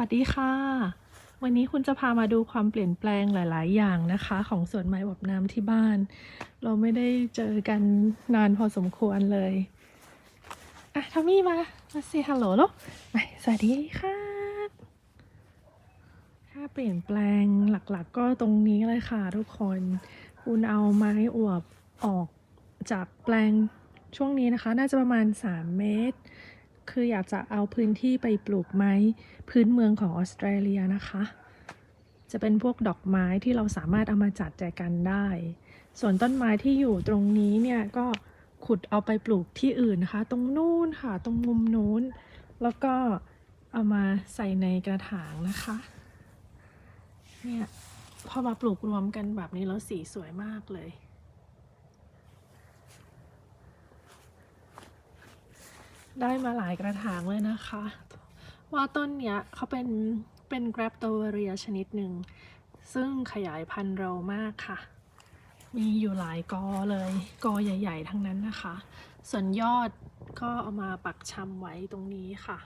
วัสดีค่ะ วันนี้คุณจะพามาดูความเปลี่ยนแปลงหลาย ๆ อย่างนะคะ ของสวนไม้แบบน้ำที่บ้าน เราไม่ได้เจอกันนานพอสมควรเลยอะทอมมี่มา มาสิฮัลโหลลูกไปสวัสดีครับถ้าเปลี่ยนแปลงหลัก ๆ ก็ตรงนี้เลยค่ะทุกคน คุณเอาไม้อวบออกจากแปลงช่วงนี้นะคะ น่าจะประมาณ 3 เมตร คืออยากจะเอาพื้นที่ไปปลูกไม้พื้นเมืองของออสเตรเลียนะคะ จะเป็นพวกดอกไม้ที่เราสามารถเอามาจัดแจกันได้ ส่วนต้นไม้ที่อยู่ตรงนี้เนี่ยก็ขุดเอาไปปลูกที่อื่นนะคะ ตรงนู้นค่ะ ตรงมุมนู้น แล้วก็เอามาใส่ในกระถางนะคะ เนี่ยพอมาปลูกรวมกันแบบนี้แล้วสีสวยมากเลย ได้มาหลายกระถางเลยนะคะ ว่าต้นเนี้ยเขาเป็นเป็น g r a p t o v a r i a ชนิดหนึ่ง ซึ่งขยายพันธุ์เร็วมากค่ะ มีอยู่หลายกอเลย กอใหญ่ๆ ทั้งนั้นนะคะ ส่วนยอดก็เอามาปักชำไว้ตรงนี้ค่ะ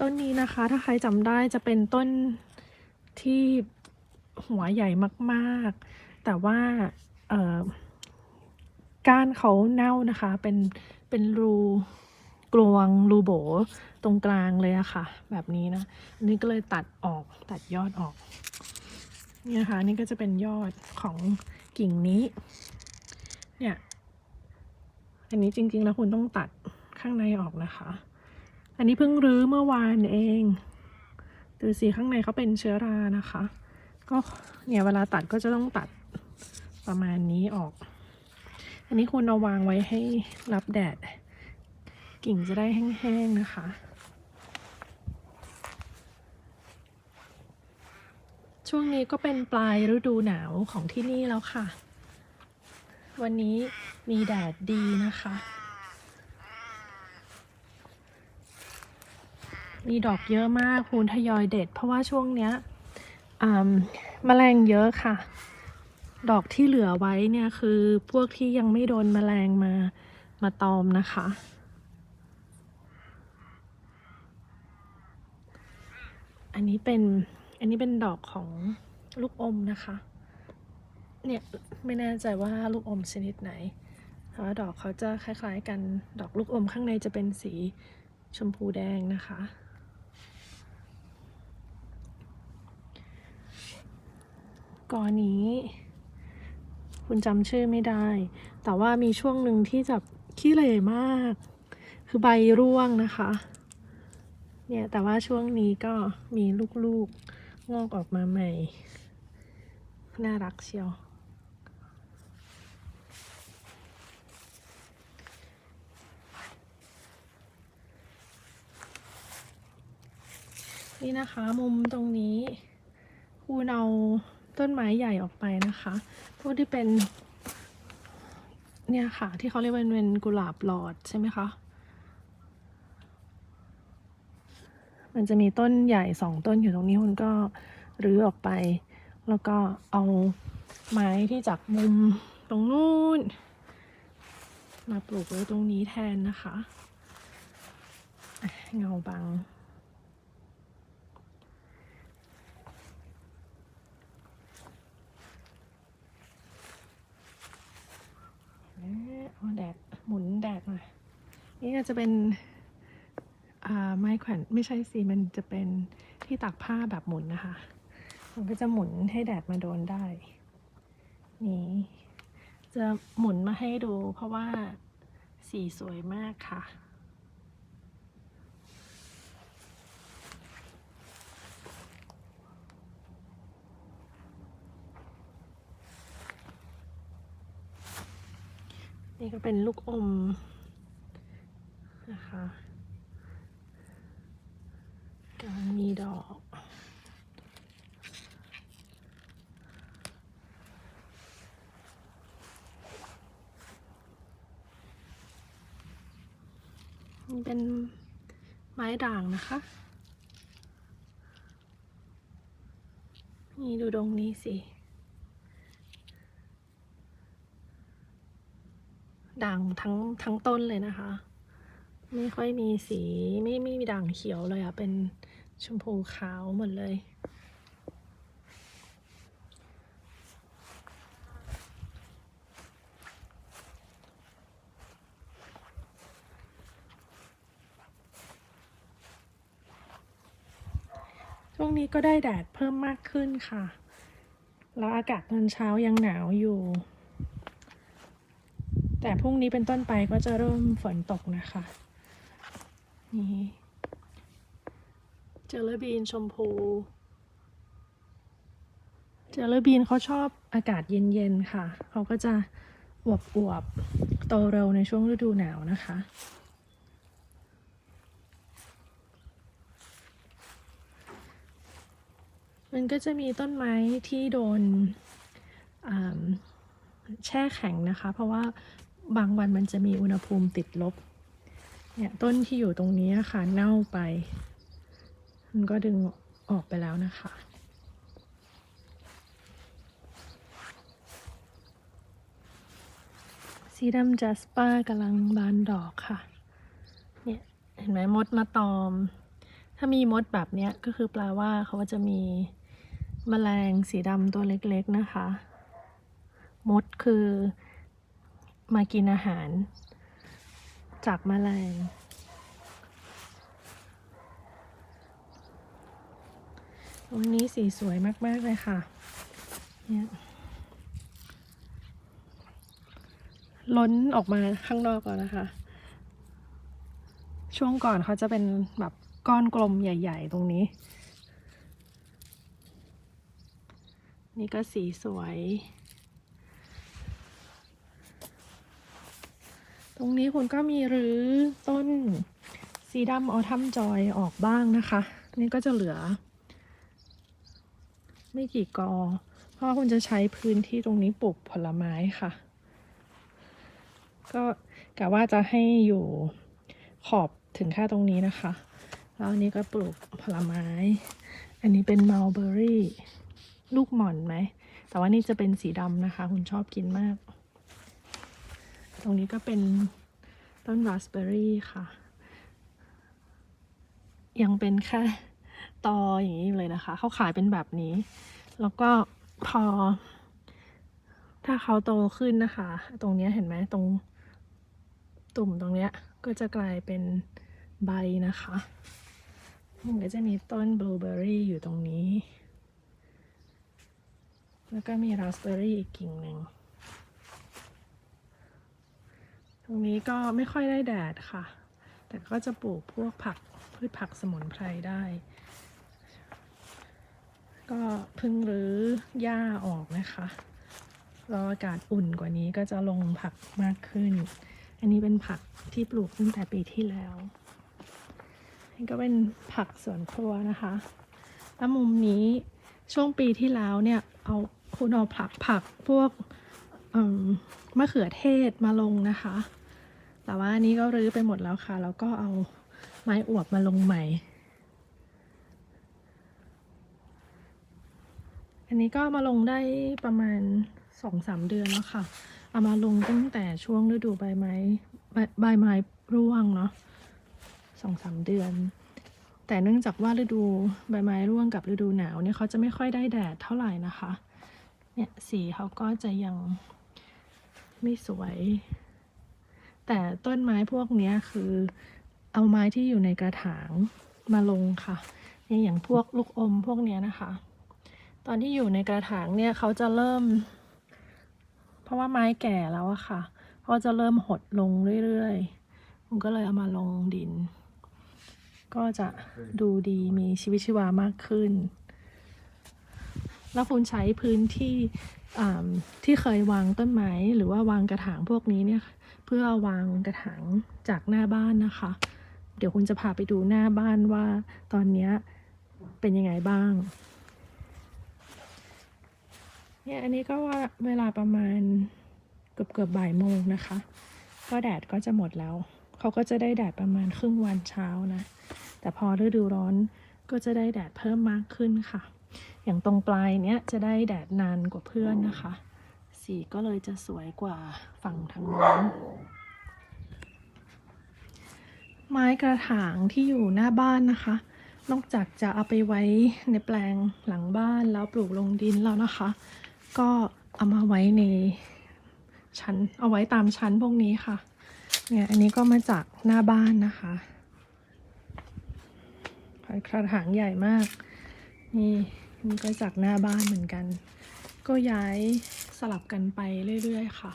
ต้นนี้นะคะถ้าใครจำได้จะเป็นต้นที่หัวใหญ่มากๆ แต่ว่า ก้านเขาเน่านะคะ เป็นเป็นรูกลวงรูโบตรงกลางเลยอะค่ะ แบบนี้นะอันนี้ก็เลยตัดออกตัดยอดออกนี่นะคะนี่ก็จะเป็นยอดของกิ่งนี้ เนี่ย อันนี้จริง ๆ แล้วคุณต้องตัดข้างในออกนะคะ อันนี้เพิ่งรื้อเมื่อวานเอง ดูสิข้างในเขาเป็นเชื้อรานะคะ ก็เนี่ยเวลาตัดก็จะต้องตัด ประมาณนี้ออก อันนี้คุณเอาวางไว้ให้รับแดด กิ่งจะได้แห้งๆนะคะช่วงนี้ก็เป็นปลายฤดูหนาวของที่นี่แล้วค่ะ วันนี้มีแดดดีนะคะ มีดอกเยอะมากคูณทยอยเด็ด เพราะว่าช่วงเนี้ยแมลงเยอะค่ะ ดอกที่เหลือไว้เนี่ยคือพวกที่ยังไม่โดนแมลงมามาตอมนะคะ อันนี้เป็นอันนี้เป็นดอกของลูกอมนะคะ เนี่ยไม่แน่ใจว่าลูกอมชนิดไหนเพราะว่าดอกเขาจะคล้ายๆกันดอกลูกอมข้างในจะเป็นสีชมพูแดงนะคะก่อนนี้ คุณจำชื่อไม่ได้ แต่ว่ามีช่วงหนึ่งที่จะขี้เหร่มาก คือใบร่วงนะคะ เนี่ยแต่ว่าช่วงนี้ก็มีลูกๆงอกออกมาใหม่ น่ารักเชียว นี่นะคะมุมตรงนี้คุณเอา ต้นไม้ใหญ่ออกไปนะคะ พวกที่เป็น เนี่ยค่ะ ที่เขาเรียกว่าเป็นกุหลาบหลอดใช่ไหมคะ มันจะมีต้นใหญ่สองต้นอยู่ตรงนี้คุณก็รื้อออกไป แล้วก็เอาไม้ที่จากมุมตรงนู้นมาปลูกไว้ตรงนี้แทนนะคะ เงาบัง เอาแดดหมุนแดดหน่อย นี่ก็จะเป็นไม้แขวนไม่ใช่สิมันจะเป็นที่ตากผ้าแบบหมุนนะคะ มันก็จะหมุนให้แดดมาโดนได้ นี่จะหมุนมาให้ดูเพราะว่าสีสวยมากค่ะนี่ก็เป็นลูกอมนะคะกำลังมีดอก มันเป็น ไม้ด่างนะคะ นี่ดูตรงนี้สิ ด่างทั้งทั้งต้นเลยนะคะ ไม่ค่อยมีสีไม่ไม่มีด่างเขียวเลยอะเป็นชมพูขาวหมดเลย ช่วงนี้ก็ได้แดดเพิ่มมากขึ้นค่ะ แล้วอากาศตอนเช้ายังหนาวอยู่ แต่พรุ่งนี้เป็นต้นไปก็จะเริ่มฝนตกนะคะ นี่เจลบีนชมพู เจลบีนเขาชอบอากาศเย็นๆค่ะ เขาก็จะบอวบๆโตเร็วในช่วงฤดูหนาวนะคะ มันก็จะมีต้นไม้ที่โดนแช่แข็งนะคะ เพราะว่าบางวันมันจะมีอุณหภูมิติดลบ เนี่ยต้นที่อยู่ตรงนี้ค่ะเน่าไป มันก็ดึงออกไปแล้วนะคะสีดำจัสปากำลังบานดอกค่ะ เนี่ยเห็นไหมมดมาตอม ถ้ามีมดแบบเนี้ยก็คือแปลว่าเขาจะมี แมลงสีดำตัวเล็กๆนะคะ มดคือมากินอาหาร จากแมลงวันนี้สีสวยมาก ๆ เลยค่ะ เนี่ยล้นออกมาข้างนอกแล้วนะคะ ช่วงก่อนเขาจะเป็นแบบก้อนกลมใหญ่ ๆ ตรงนี้ นี่ก็สีสวย ตรงนี้คุณก็มีรื้อต้นสีดำออทัมจอยออกบ้างนะคะ นี่ก็จะเหลือ ไม่กี่กอ เพราะว่าคุณจะใช้พื้นที่ตรงนี้ปลูกผลไม้ค่ะ ก็กะว่าจะให้อยู่ขอบถึงแค่ตรงนี้นะคะ แล้วอันนี้ก็ปลูกผลไม้ อันนี้เป็นมัลเบอรี่ ลูกหม่อนไหม แต่ว่านี่จะเป็นสีดำนะคะ คุณชอบกินมาก ตรงนี้ก็เป็นต้นราสเบอรี่ค่ะ ยังเป็นแค่ตออย่างนี้เลยนะคะ เขาขายเป็นแบบนี้ แล้วก็พอ ถ้าเขาโตขึ้นนะคะ ตรงนี้เห็นไหมตรงตุ่มตรงเนี้ยก็จะกลายเป็นใบนะคะมันก็จะมีต้นบลูเบอร์รี่อยู่ตรงนี้ แล้วก็มีราสเบอร์รี่อีกกิ่งหนึ่ง ตรงนี้ก็ไม่ค่อยได้แดดค่ะ แต่ก็จะปลูกพวกผักพืชผักสมุนไพรได้ ก็พึ่งรื้อหญ้าออกนะคะรออากาศอุ่นกว่านี้ก็จะลงผักมากขึ้น อันนี้เป็นผักที่ปลูกตั้งแต่ปีที่แล้วนี่ก็เป็นผักสวนครัวนะคะ แล้วมุมนี้ช่วงปีที่แล้วเนี่ยเอา คุณเอาผักผักพวกมะเขือเทศมาลงนะคะ แต่ว่าอันนี้ก็รื้อไปหมดแล้วค่ะ แล้วก็เอาไม้อวบมาลงใหม่ อันนี้ก็มาลงได้ประมาณสองสามเดือนแล้วค่ะ เอามาลงตั้งแต่ช่วงฤดูใบไม้ใบใบไม้ร่วงเนาะสองสามเดือน แต่เนื่องจากว่าฤดูใบไม้ร่วงกับฤดูหนาวเนี่ยเขาจะไม่ค่อยได้แดดเท่าไหร่นะคะ เนี่ยสีเขาก็จะยังไม่สวย แต่ต้นไม้พวกนี้คือเอาไม้ที่อยู่ในกระถางมาลงค่ะเนี่ยอย่างพวกลูกอมพวกนี้นะคะ ตอนที่อยู่ในกระถางเนี่ยเขาจะเริ่ม เพราะว่าไม้แก่แล้วอะค่ะเขาจะเริ่มหดลงเรื่อยๆผมก็เลยเอามาลงดิน ก็จะดูดีมีชีวิตชีวามากขึ้น แล้วคุณใช้พื้นที่ที่เคยวางต้นไม้หรือว่าวางกระถางพวกนี้เนี่ยเพื่อวางกระถางจากหน้าบ้านนะคะ เดี๋ยวคุณจะพาไปดูหน้าบ้านว่าตอนนี้เป็นยังไงบ้างเนี่ยอันนี้ก็ว่าเวลาประมาณเกือบเกือบบ่ายโมงนะคะ ก็แดดก็จะหมดแล้ว เขาก็จะได้แดดประมาณครึ่งวันเช้านะ แต่พอฤดูร้อนก็จะได้แดดเพิ่มมากขึ้นค่ะ อย่างตรงปลายเนี้ยจะได้แดดนานกว่าเพื่อนนะคะ สีก็เลยจะสวยกว่าฝั่งทางโน้นไม้กระถางที่อยู่หน้าบ้านนะคะ นอกจากจะเอาไปไว้ในแปลงหลังบ้านแล้วปลูกลงดินแล้วนะคะ ก็เอามาไว้ในชั้นเอาไว้ตามชั้นพวกนี้ค่ะ เนี่ยอันนี้ก็มาจากหน้าบ้านนะคะกระถางใหญ่มากนี่ นี่ก็จากหน้าบ้านเหมือนกัน ก็ย้ายสลับกันไปเรื่อยๆค่ะ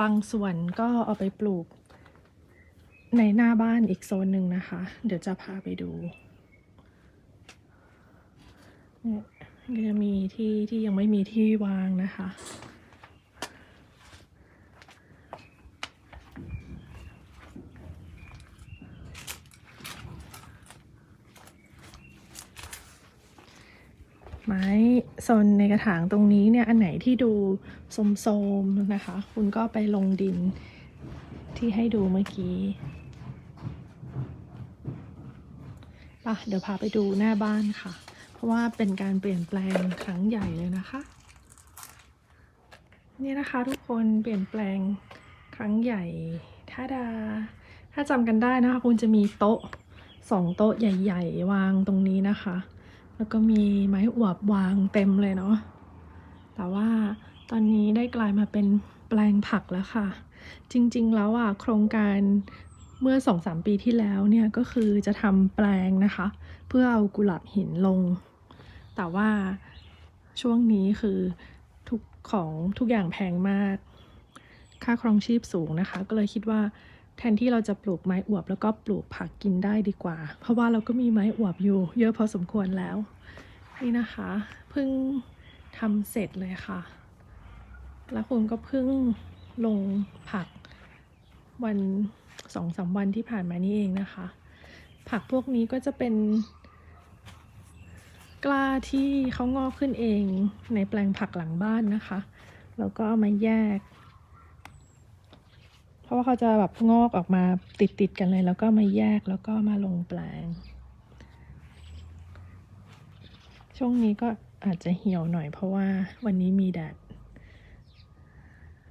บางส่วนก็เอาไปปลูก ในหน้าบ้านอีกโซนหนึ่งนะคะ เดี๋ยวจะพาไปดูก็จะมีที่ที่ยังไม่มีที่วางนะคะ ม้โซนในกระถางตรงนี้เนี่ยอันไหนที่ดูโสมๆนะคะ คุณก็ไปลงดินที่ให้ดูเมื่อกี้ป่ะเดี๋ยวพาไปดูหน้าบ้านค่ะ เพราะว่าเป็นการเปลี่ยนแปลงครั้งใหญ่เลยนะคะ นี่นะคะทุกคนเปลี่ยนแปลงครั้งใหญ่ถ้าดา ถ้าจำกันได้นะคะ คุณจะมีโต๊ะสองโต๊ะใหญ่ ๆ วางตรงนี้นะคะ แล้วก็มีไม้อวบวางเต็มเลยเนาะ แต่ว่าตอนนี้ได้กลายมาเป็นแปลงผักแล้วค่ะ จริงๆ แล้วอะโครงการเมื่อสองสามปีที่แล้วเนี่ยก็คือจะทำแปลงนะคะ เพื่อเอากุหลาบหินลง แต่ว่าช่วงนี้คือทุกของทุกอย่างแพงมาก ค่าครองชีพสูงนะคะ ก็เลยคิดว่า แทนที่เราจะปลูกไม้อวบแล้วก็ปลูกผักกินได้ดีกว่า เพราะว่าเราก็มีไม้อวบอยู่ เยอะพอสมควรแล้ว นี่นะคะเพิ่งทำเสร็จเลยค่ะ แล้วคุณก็เพิ่งลงผักวันสองสามวันที่ผ่านมานี้เองนะคะ ผักพวกนี้ก็จะเป็น กล้าที่เขางอกขึ้นเองในแปลงผักหลังบ้านนะคะ แล้วก็เอามาแยก เพราะว่าเขาจะแบบงอกออกมาติดติดๆกันเลย แล้วก็มาแยกแล้วก็มาลงแปลง ช่วงนี้ก็อาจจะเหี่ยวหน่อย เพราะว่าวันนี้มีแดด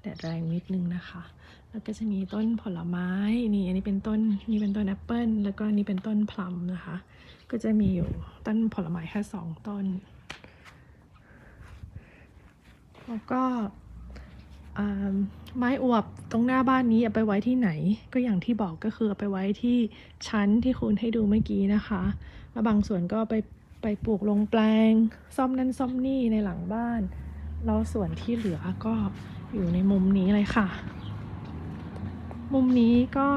แดดแรงนิดนึงนะคะ แล้วก็จะมีต้นผลไม้นี่อันนี้เป็นต้นนี่เป็นต้นแอปเปิลแล้วก็นนี้เป็นต้นพลัมนะคะ ก็จะมีอยู่ต้นผลไม้แค่สองต้น แล้วก็ ไม้อวบตรงหน้าบ้านนี้เอาไปไว้ที่ไหน ก็อย่างที่บอกก็คือเอาไปไว้ที่ชั้นที่คุณให้ดูเมื่อกี้นะคะแล้วบางส่วนก็ไปไปปลูกลงแปลง ซ่อมนั่นซ่อมนี่ในหลังบ้าน แล้วส่วนที่เหลือก็อยู่ในมุมนี้เลยค่ะ มุมนี้ก็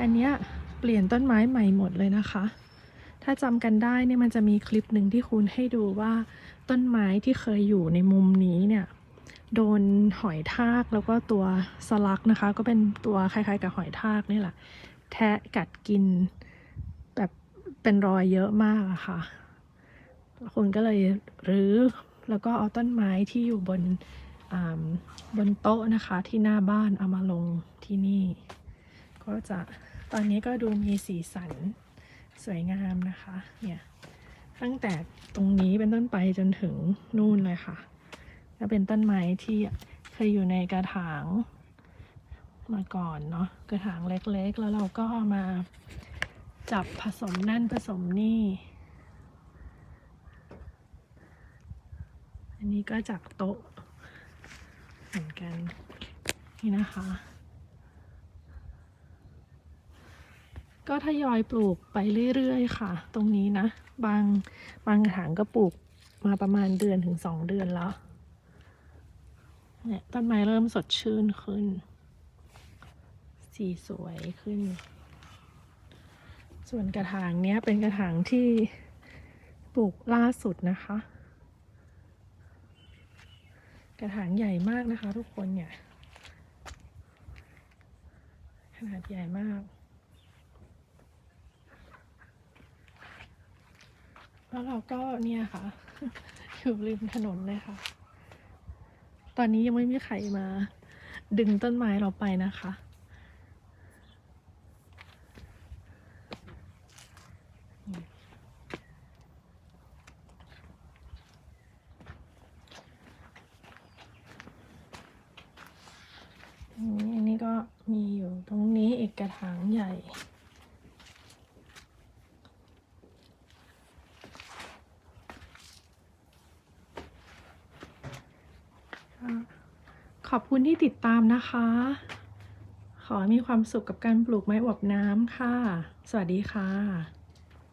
อันเนี้ยเปลี่ยนต้นไม้ใหม่หมดเลยนะคะ ถ้าจำกันได้เนี่ยมันจะมีคลิปหนึ่งที่คุณให้ดูว่า ต้นไม้ที่เคยอยู่ในมุมนี้เนี่ยโดนหอยทากแล้วก็ตัวสลักนะคะ ก็เป็นตัวคล้ายๆ กับหอยทากนี่แหละ แทะกัดกิน แบบเป็นรอยเยอะมากอะค่ะคุณก็เลยรื้อแล้วก็เอาต้นไม้ที่อยู่บนบนโต๊ะนะคะที่หน้าบ้านเอามาลงที่นี่ ก็จะตอนนี้ก็ดูมีสีสันสวยงามนะคะเนี่ย ตั้งแต่ตรงนี้เป็นต้นไปจนถึงนู่นเลยค่ะ ก็เป็นต้นไม้ที่เคยอยู่ในกระถางมาก่อนเนาะกระถางเล็กๆ แล้วเราก็ามาจับผสมนั่นผสมนี่ อันนี้ก็จากโต๊ะเหมือนกันนี่นะคะ ก็ทยอยปลูกไปเรื่อยๆค่ะ ตรงนี้นะ บางบางกระถางก็ปลูกมาประมาณเดือนถึงสองเดือนแล้วเนี่ยต้นไม้เริ่มสดชื่นขึ้น สีสวยขึ้น ส่วนกระถางเนี้ยเป็นกระถางที่ปลูกล่าสุดนะคะ กระถางใหญ่มากนะคะ ทุกคนเนี่ย ขนาดใหญ่มาก แล้วเราก็เนี่ยค่ะ อยู่ริมถนนเลยค่ะ ตอนนี้ยังไม่มีใครมา ดึงต้นไม้เราไปนะคะ อันนี้ก็มีอยู่ตรงนี้อีกกระถางใหญ่ อบคุณที่ติดตามนะคะ ขอให้มีความสุขกับการปลูกไม้อวบน้ำค่ะ สวัสดีค่ะ